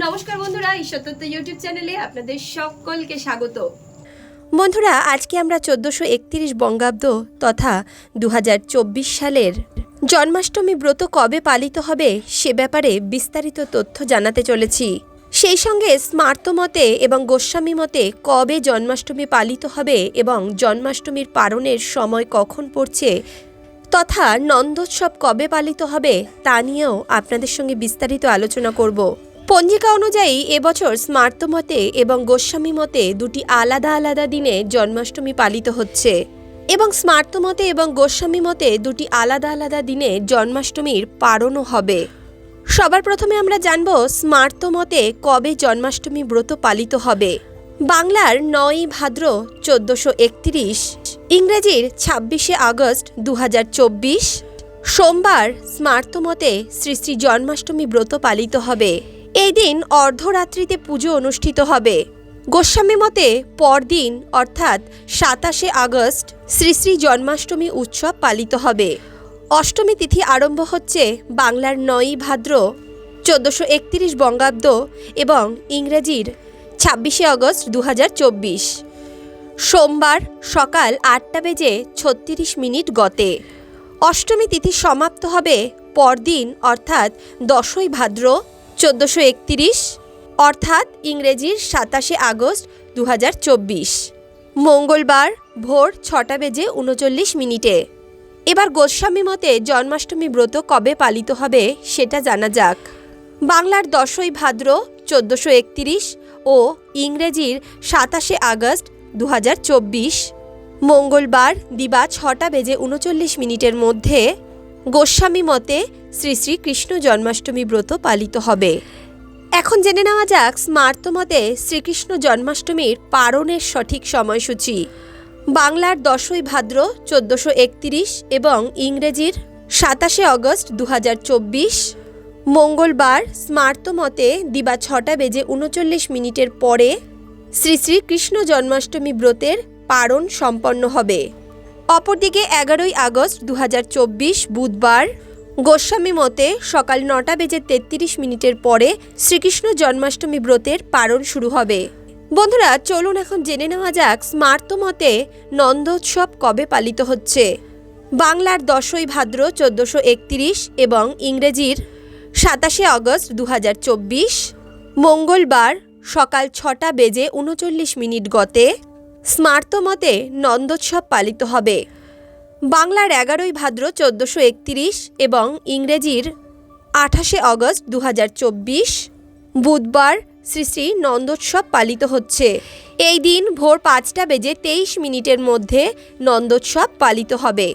নমস্কার বন্ধুরা ঈশ্বরতত্ত্ব ইউটিউব চ্যানেলে আপনাদের সকলকে স্বাগত। বন্ধুরা, আজকে আমরা চোদ্দোশো একত্রিশ বঙ্গাব্দ তথা দু হাজার চব্বিশ সালের জন্মাষ্টমী ব্রত কবে পালিত হবে সে ব্যাপারে বিস্তারিত তথ্য জানাতে চলেছি। সেই সঙ্গে স্মার্ত মতে এবং গোস্বামী মতে কবে জন্মাষ্টমী পালিত হবে এবং জন্মাষ্টমীর পালনের সময় কখন পড়ছে তথা নন্দোৎসব কবে পালিত হবে তা নিয়েও আপনাদের সঙ্গে বিস্তারিত আলোচনা করব। পঞ্জিকা অনুযায়ী এবছর স্মার্ত মতে এবং গোস্বামী মতে দুটি আলাদা আলাদা দিনে জন্মাষ্টমী পালিত হচ্ছে। এবং স্মার্ত মতে এবং গোস্বামী মতে দুটি আলাদা আলাদা দিনে জন্মাষ্টমীর পারণও হবে। সবার প্রথমে আমরা জানব স্মার্ত মতে কবে জন্মাষ্টমী ব্রত পালিত হবে। বাংলার নয় ভাদ্র চোদ্দশো একত্রিশ, ইংরেজির ছাব্বিশে আগস্ট দু হাজার চব্বিশ, সোমবার স্মার্ত মতে শ্রী শ্রী জন্মাষ্টমী ব্রত পালিত হবে। এই দিন অর্ধরাত্রিতে পুজো অনুষ্ঠিত হবে। গোস্বামী মতে পরদিন, অর্থাৎ সাতাশে আগস্ট, শ্রী শ্রী জন্মাষ্টমী উৎসব পালিত হবে। অষ্টমী তিথি আরম্ভ হচ্ছে বাংলার নয়ই ভাদ্র, চোদ্দোশো একত্রিশ বঙ্গাব্দ এবং ইংরেজির ছাব্বিশে আগস্ট দু হাজার চব্বিশ। সোমবার সকাল আটটা বেজে ছত্রিশ মিনিট গতে। অষ্টমী তিথি সমাপ্ত হবে পরদিন, অর্থাৎ দশই ভাদ্র চোদ্দোশো একত্রিশ, অর্থাৎ ইংরেজির সাতাশে আগস্ট দু হাজার চব্বিশ। মঙ্গলবার ভোর ছটা বেজে উনচল্লিশ মিনিটে। এবার গোস্বামী মতে জন্মাষ্টমী ব্রত কবে পালিত হবে সেটা জানা যাক। বাংলার দশই ভাদ্র চোদ্দোশো একত্রিশ ও ইংরেজির সাতাশে আগস্ট দু হাজার চব্বিশ। মঙ্গলবার দিবা ছটা বেজে উনচল্লিশ মিনিটের মধ্যে গোস্বামী মতে শ্রী শ্রী কৃষ্ণ জন্মাষ্টমী ব্রত পালিত হবে। এখন জেনে নেওয়া যাক স্মার্ত মতে শ্রীকৃষ্ণ জন্মাষ্টমীর পারণের সঠিক সময়সূচি। বাংলার দশই ভাদ্র চোদ্দোশো একত্রিশ এবং ইংরেজির সাতাশে আগস্ট দু মঙ্গলবার স্মার্ত মতে দিবা ছটা বেজে উনচল্লিশ মিনিটের পরে শ্রী শ্রী কৃষ্ণ জন্মাষ্টমী ব্রতের পারণ সম্পন্ন হবে। অপরদিকে এগারোই আগস্ট দু হাজার চব্বিশ বুধবার গোস্বামী মতে সকাল নটা বেজে তেত্রিশ মিনিটের পরে শ্রীকৃষ্ণ জন্মাষ্টমী ব্রতের পারণ শুরু হবে। বন্ধুরা, চলুন এখন জেনে নেওয়া যাক স্মার্ত মতে নন্দোৎসব কবে পালিত হচ্ছে। বাংলার দশই ভাদ্র চোদ্দোশো একত্রিশ এবং ইংরেজির সাতাশে আগস্ট দু মঙ্গলবার সকাল ছটা বেজে উনচল্লিশ মিনিট গতে স্মার্ত মতে নন্দোৎসব পালিত হবে। বাংলার এগারোই ভাদ্র চোদ্দোশো একত্রিশ এবং ইংরেজির আঠাশে অগস্ট দু হাজার চব্বিশ বুধবার শ্রী শ্রী নন্দোৎসব পালিত হচ্ছে। এই দিন ভোর পাঁচটা বেজে তেইশ মিনিটের মধ্যে নন্দোৎসব পালিত হবে।